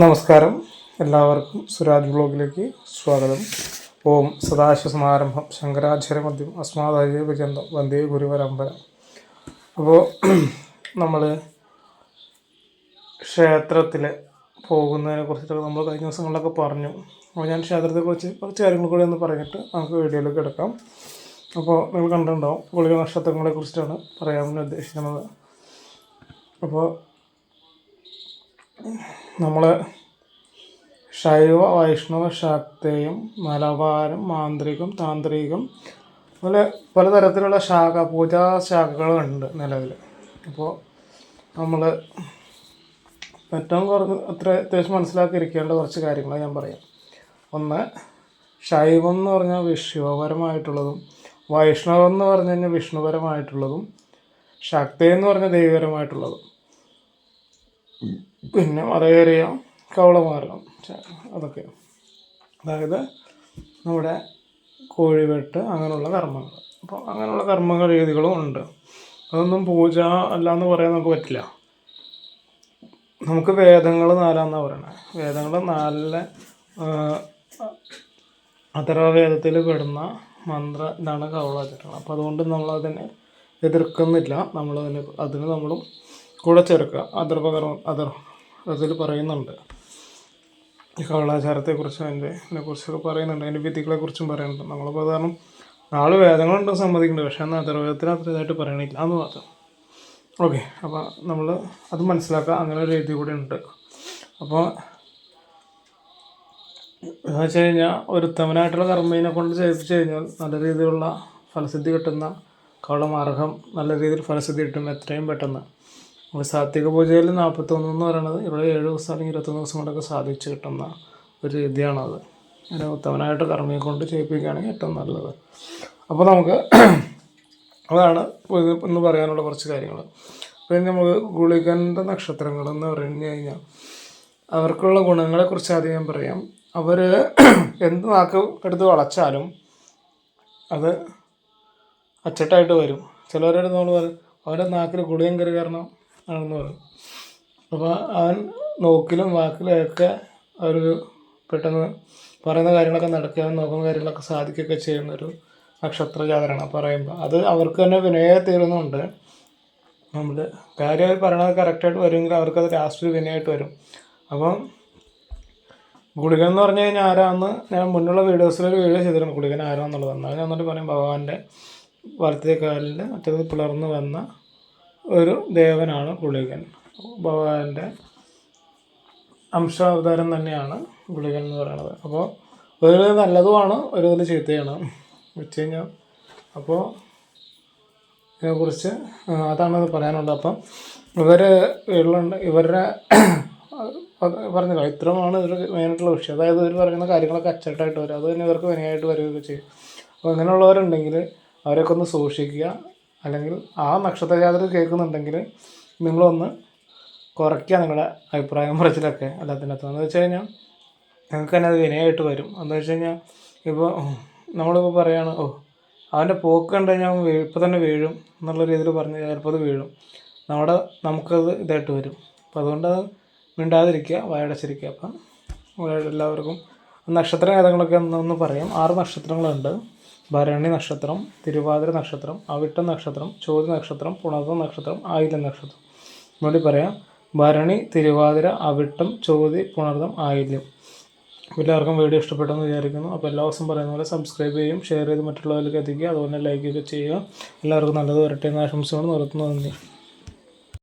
നമസ്കാരം. എല്ലാവർക്കും സുരാജ് ബ്ലോഗിലേക്ക് സ്വാഗതം. ഓം സദാശിവസമാരംഭം. ശങ്കരാചാര്യ മധ്യം അസ്മാദാര്യ പര്യന്തം വന്ദേ ഗുരുപരമ്പര. അപ്പോൾ നമ്മൾ ക്ഷേത്രത്തിൽ പോകുന്നതിനെ കുറിച്ചിട്ടൊക്കെ നമ്മൾ കഴിഞ്ഞ ദിവസങ്ങളിലൊക്കെ പറഞ്ഞു. അപ്പോൾ ഞാൻ ക്ഷേത്രത്തെക്കുറിച്ച് കുറച്ച് കാര്യങ്ങൾ കൂടി ഒന്ന് പറഞ്ഞിട്ട് നമുക്ക് വീഡിയോയിലേക്ക് എടുക്കാം. അപ്പോൾ നിങ്ങൾ കണ്ടിട്ടുണ്ടാവും ഗുളിക നക്ഷത്രങ്ങളെ കുറിച്ചിട്ടാണ് പറയാൻ ഉദ്ദേശിക്കുന്നത്. അപ്പോൾ നമ്മൾ ശൈവ വൈഷ്ണവ ശാക്തേയം മലബാരം മാന്ത്രികം താന്ത്രികം അതുപോലെ പലതരത്തിലുള്ള ശാഖ പൂജാ ശാഖകളുണ്ട് നിലവിൽ അപ്പോൾ നമ്മൾ ഏറ്റവും കുറഞ്ഞ അത്ര അത്യാവശ്യം മനസ്സിലാക്കിയിരിക്കേണ്ട കുറച്ച് കാര്യങ്ങൾ ഞാൻ പറയാം. ഒന്ന് ശൈവം എന്ന് പറഞ്ഞാൽ വിശ്വപരമായിട്ടുള്ളതും വൈഷ്ണവം എന്ന് പറഞ്ഞു കഴിഞ്ഞാൽ വിഷ്ണുപരമായിട്ടുള്ളതും ശക്തി എന്ന് പറഞ്ഞാൽ ദൈവപരമായിട്ടുള്ളതും. പിന്നെ മറയേറിയ കവളമാരണം. അതൊക്കെ. അതായത് നമ്മുടെ കോഴിവെട്ട് അങ്ങനെയുള്ള കർമ്മങ്ങൾ. അപ്പോൾ അങ്ങനെയുള്ള കർമ്മ രീതികളും ഉണ്ട്. അതൊന്നും പൂജ അല്ല എന്ന് പറയാൻ നമുക്ക് പറ്റില്ല. നമുക്ക് വേദങ്ങൾ നാലാന്നാണ് പറയണത് വേദങ്ങൾ നാലിലെ അഥർവവേദത്തിൽ പെടുന്ന മന്ത്ര ഇതാണ് കവളാചരണം. അപ്പോൾ അതുകൊണ്ട് നമ്മളതിനെ എതിർക്കുന്നില്ല. നമ്മളതിന് അതിന് നമ്മളും കൂടെ ചേർക്കുക. അഥർവകർമ്മം അഥർ അതിൽ പറയുന്നുണ്ട്. ഈ കവളാചാരത്തെക്കുറിച്ചും അതിന്റെ അതിനെക്കുറിച്ചൊക്കെ പറയുന്നുണ്ട്. അതിന്റെ വിധികളെക്കുറിച്ചും പറയുന്നുണ്ട്. നമ്മളിപ്പോൾ കാരണം നാല് വേദങ്ങളുണ്ടോ സമ്മതിക്കുന്നുണ്ട്. പക്ഷേ എന്നാൽ അതർവേദത്തിന് അത്ര ഇതായിട്ട് പറയണില്ല എന്ന് മാത്രം. ഓക്കെ. അപ്പോൾ നമ്മൾ അത് മനസ്സിലാക്കുക അങ്ങനെ ഒരു രീതി കൂടി ഉണ്ട്. അപ്പോൾ എന്ന് വെച്ച് കഴിഞ്ഞാൽ ഒരുത്തമനായിട്ടുള്ള കർമ്മീനെ കൊണ്ട് ചെയ്യിപ്പിച്ച് കഴിഞ്ഞാൽ നല്ല രീതിയിലുള്ള ഫലസിദ്ധി കിട്ടുന്ന കവളമാർഗം നല്ല രീതിയിൽ ഫലസിദ്ധി കിട്ടും എത്രയും പെട്ടെന്ന്. നമ്മൾ സാത്വിക പൂജയിൽ നാൽപ്പത്തൊന്ന് എന്ന് പറയുന്നത് ഇവിടെ ഏഴ് ദിവസം അല്ലെങ്കിൽ ഇരുപത്തൊന്ന് ദിവസം കൊണ്ടൊക്കെ സാധിച്ചു കിട്ടുന്ന ഒരു രീതിയാണത് ഒരു ഉത്തമനായിട്ട് കർമ്മിയെ കൊണ്ട് ചെയ്യിപ്പിക്കുകയാണെങ്കിൽ ഏറ്റവും നല്ലത്. അപ്പോൾ നമുക്ക് അതാണ് ഇന്ന് പറയാനുള്ള കുറച്ച് കാര്യങ്ങൾ. പിന്നെ നമുക്ക് ഗുളികന്റെ നക്ഷത്രങ്ങൾ എന്ന് പറഞ്ഞു കഴിഞ്ഞാൽ അവർക്കുള്ള ഗുണങ്ങളെക്കുറിച്ച് ആദ്യം ഞാൻ പറയാം. അവർ എന്ത് നാക്ക് എടുത്ത് വളച്ചാലും അത് അച്ചട്ടായിട്ട് വരും. ചിലവരോട് നമ്മൾ പറയും അവരുടെ നാക്കിൽ ഗുളികൻ കയറി കാരണം ആണെന്ന് പറയും. അപ്പോൾ അവൻ നോക്കിലും വാക്കിലും ഒക്കെ ഒരു പെട്ടെന്ന് പറയുന്ന കാര്യങ്ങളൊക്കെ നടക്കുക നോക്കുന്ന കാര്യങ്ങളൊക്കെ സാധിക്കുകയൊക്കെ ചെയ്യുന്നൊരു നക്ഷത്ര ജാതരാണ് പറയുമ്പോൾ അത് അവർക്ക് തന്നെ വിനയ തീരുന്നുണ്ട്. നമ്മൾ കാര്യം അവർ പറയണത് കറക്റ്റായിട്ട് വരുമെങ്കിൽ അവർക്കത് ലാസ്റ്റ് വിനയായിട്ട് വരും. അപ്പം ഗുളികൻ എന്ന് പറഞ്ഞു കഴിഞ്ഞാൽ ആരാന്ന് ഞാൻ മുന്നുള്ള വീഡിയോസിലൊരു വീഡിയോ ചെയ്തിരുന്നു ഗുളികൻ ആരാന്നുള്ളത്. എന്നാൽ ഞാൻ എന്നിട്ട് പറയും ഭഗവാന്റെ വലത്തേ കാലിൽ മറ്റേത് പിളർന്ന് വന്ന ഒരു ദേവനാണ് ഗുളികൻ. ഭഗവാന്റെ അംശാവതാരം തന്നെയാണ് ഗുളികൻ എന്ന് പറയുന്നത്. അപ്പോൾ ഒരു നല്ലതുമാണ് ഒരു ഇതിൽ ചീത്തയാണ്. വെച്ച് കഴിഞ്ഞാൽ അപ്പോൾ ഇതിനെക്കുറിച്ച് അതാണ് അത് പറയാനുള്ളത്. അപ്പം ഇവർ വീട്ടിലുണ്ട് ഇവരുടെ പറഞ്ഞല്ലോ ഇത്രമാണ് ഇവർ മെയിനായിട്ടുള്ള വിഷയം. അതായത് ഇവർ പറയുന്ന കാര്യങ്ങളൊക്കെ അച്ചട്ടായിട്ട് വരും. അത് തന്നെ ഇവർക്ക് വിനയായിട്ട് വരികയൊക്കെ ചെയ്യും. അപ്പോൾ അങ്ങനെയുള്ളവരുണ്ടെങ്കിൽ അവരെയൊക്കെ ഒന്ന് സൂക്ഷിക്കുക. അല്ലെങ്കിൽ ആ നക്ഷത്ര ജാതക കേൾക്കുന്നുണ്ടെങ്കിൽ നിങ്ങളൊന്ന് കുറയ്ക്കുക നിങ്ങളുടെ അഭിപ്രായം പറച്ചിലൊക്കെ എല്ലാത്തിനകത്തും എന്ന് വെച്ച് കഴിഞ്ഞാൽ നിങ്ങൾക്ക് തന്നെ അത് വിനയായിട്ട് വരും. എന്താ വെച്ച് കഴിഞ്ഞാൽ ഇപ്പോൾ നമ്മളിപ്പോൾ പറയുകയാണ് ഓ അവന്റെ പോക്ക് കണ്ടു കഴിഞ്ഞാൽ വീ ഇപ്പം തന്നെ വീഴും എന്നുള്ള രീതിയിൽ പറഞ്ഞ് ചിലപ്പോൾ അത് വീഴും. നമ്മുടെ നമുക്കത് ഇതായിട്ട് വരും. അപ്പം അതുകൊണ്ട് അത് മിണ്ടാതിരിക്കുക വായടച്ചിരിക്കുക. അപ്പം എല്ലാവർക്കും നക്ഷത്ര ഏതെങ്കിലുമൊക്കെ പറയും പറയാം. ആറ് നക്ഷത്രങ്ങളുണ്ട്. ഭരണി നക്ഷത്രം തിരുവാതിര നക്ഷത്രം അവിട്ടം നക്ഷത്രം ചോതി നക്ഷത്രം പുണർന്ന നക്ഷത്രം ആയില്യം നക്ഷത്രം. വേണ്ടി പറയാം ഭരണി തിരുവാതിര അവിട്ടം ചോതി പുണർദം ആയില്യം. എല്ലാവർക്കും വീഡിയോ ഇഷ്ടപ്പെട്ടെന്ന് വിചാരിക്കുന്നു. അപ്പോൾ എല്ലാ ദിവസം പറയുന്ന പോലെ സബ്സ്ക്രൈബ് ചെയ്യും ഷെയർ ചെയ്ത് മറ്റുള്ളവരിലേക്ക് എത്തിക്കുക. അതുപോലെ ലൈക്ക് ഒക്കെ ചെയ്യുക. എല്ലാവർക്കും നല്ലത് വരട്ടെ എന്ന് ആശംസകൾ നിർത്തുന്നു. നന്ദി.